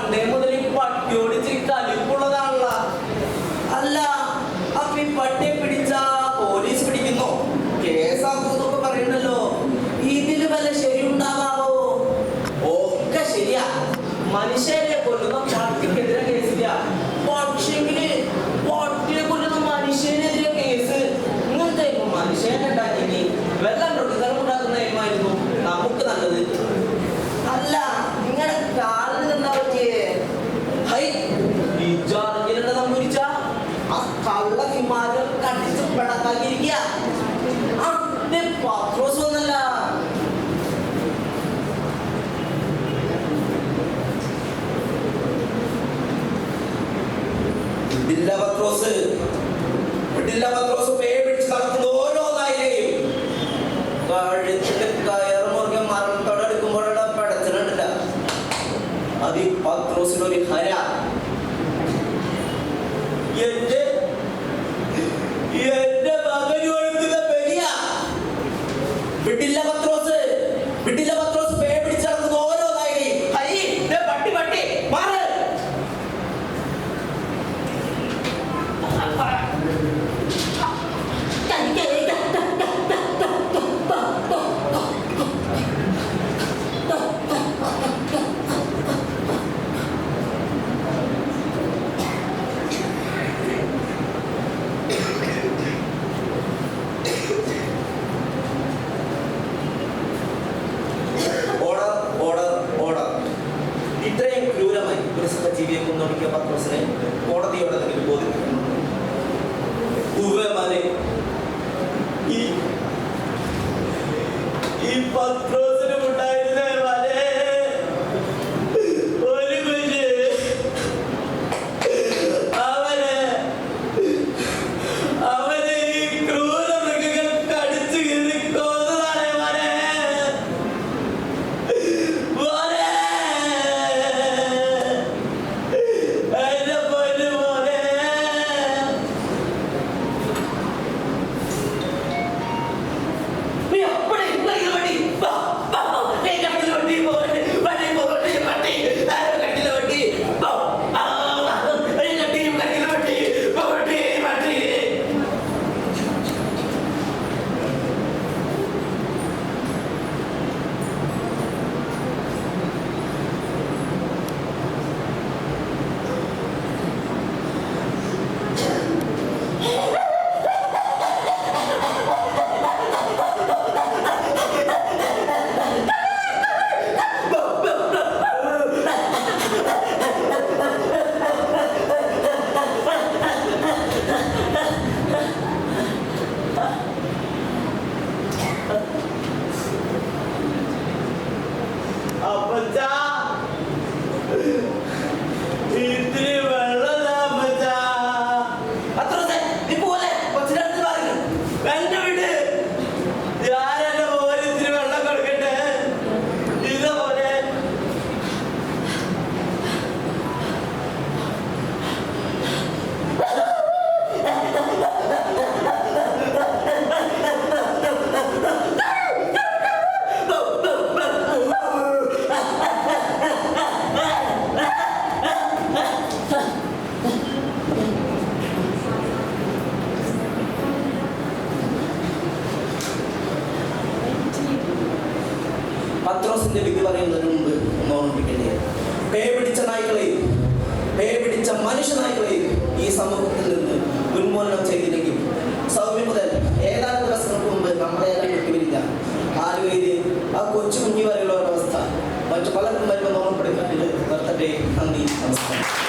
പണ്ടേ മുതൽ ഈ പട്ടിയോട് കലിപ്പുള്ളതാണല്ല അല്ല അപ്പൊ ഈ പട്ടിയെ പിടിച്ച പോലീസ് പിടിക്കുന്നു? കേസാക്കുന്നൊക്കെ പറയണ്ടല്ലോ ഇതിൽ വല്ല ശരിയുണ്ടാവാവോ ഒക്കെ ശരിയാ. മനുഷ്യരെ കൊല്ലുന്ന പട്ടിക്കെതിരെ കേസില്ല. പക്ഷെങ്കിൽ പട്ടിയെ കൊല്ലുന്ന മനുഷ്യനെതിരെ കേസ്. ഇങ്ങനത്തെ മനുഷ്യനെ കള്ളത്തിമാരും കടിച്ച് പിണക്കാക്കിയിരിക്കുക അന്റെ പാത്രോസ് ഒന്നല്ല economia patrocínio 啊笨蛋 പത്രോസിന്റെ വിധി പറയുന്നതിന് മുമ്പ് ഒന്ന് ഓർമ്മിപ്പിക്കേണ്ടത് പേ പിടിച്ച നായ്ക്കളെയും പേ പിടിച്ച മനുഷ്യ നായ്ക്കളെയും ഈ സമൂഹത്തിൽ നിന്ന് ഉന്മൂലനം ചെയ്തില്ലെങ്കിൽ സൗമ്യ മുതൽ ഏതാനും ദിവസങ്ങൾക്ക് മുമ്പ് നമ്മുടെ ഏതാനും വിട്ടുവരില്ല. ആലുവയിൽ ആ കൊച്ചു കുഞ്ഞി വരെയുള്ള ഒരവസ്ഥ മറ്റു പലർക്കും വരുമ്പോൾ ഓർമ്മപ്പെടുത്തിയിട്ടുണ്ട് നന്ദി നമസ്കാരം.